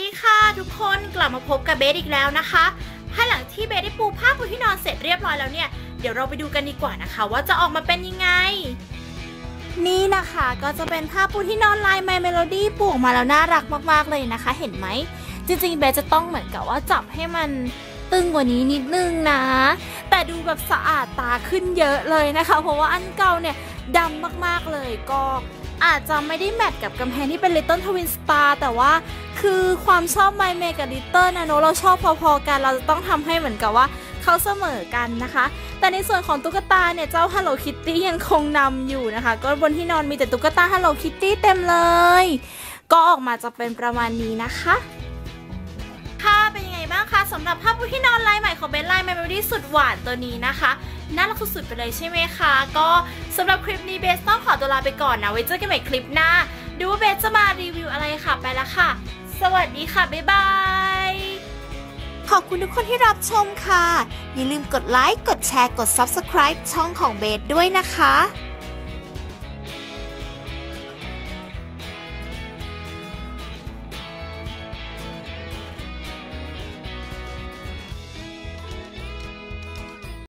ดีค่ะทุกคนกลับมาพบกับเบสอีกแล้วนะคะภายหลังที่เบสได้ปูผ้าปูที่นอนเสร็จเรียบร้อยแล้วเนี่ย เดี๋ยวเราไปดูกันดีกว่านะคะ ว่าจะออกมาเป็นยังไง นี่นะคะก็จะเป็นผ้าปูที่นอนลาย My Melody ปูออกมาแล้วน่ารักมากๆเลยนะคะ เห็นไหม จริงๆเบสจะต้องเหมือนกับว่าจับให้มันตึงกว่านี้นิดนึงนะ แต่ดูแบบสะอาดตาขึ้นเยอะเลยนะคะ เพราะว่าอันเก่าเนี่ยดำมากๆเลยก็ อาจจะไม่ได้แมทกับกำแพงที่เป็น Little Twin Star แต่ว่าคือความชอบ My m a กับ Little นะเนอะเราชอบพอๆกันเราจะต้องทำให้เหมือนกับว่าเขาเสมอกันนะคะ แต่ในส่วนของตุ๊กตาเนี่ย เจ้า Hello Kitty ยังคงนำอยู่นะคะ ก็บนที่นอนมีแต่ตุ๊กตา Hello Kitty เต็มเลย ก็ออกมาจะเป็นประมาณนี้นะคะค่ะเป็นยังไงบ้างคะสำหรับภาพที่นอนลายใหม่ของเบนไลน์ Memory สุดหวานตัวนี้นะคะน่ารักสุดๆไปเลยใช่ไหมคะ ก็สำหรับคลิปนี้เบสต้องขอ ตัวลาไปก่อนนะ ไว้เจอกันใหม่คลิปหน้า ดูว่าเบสจะมารีวิวอะไรค่ะ ไปละค่ะ สวัสดีค่ะ บ๊ายบาย ขอบคุณทุกคนที่รับชมค่ะ อย่าลืมกดไลค์ กดแชร์ กด Subscribe ช่องของเบสด้วยนะคะ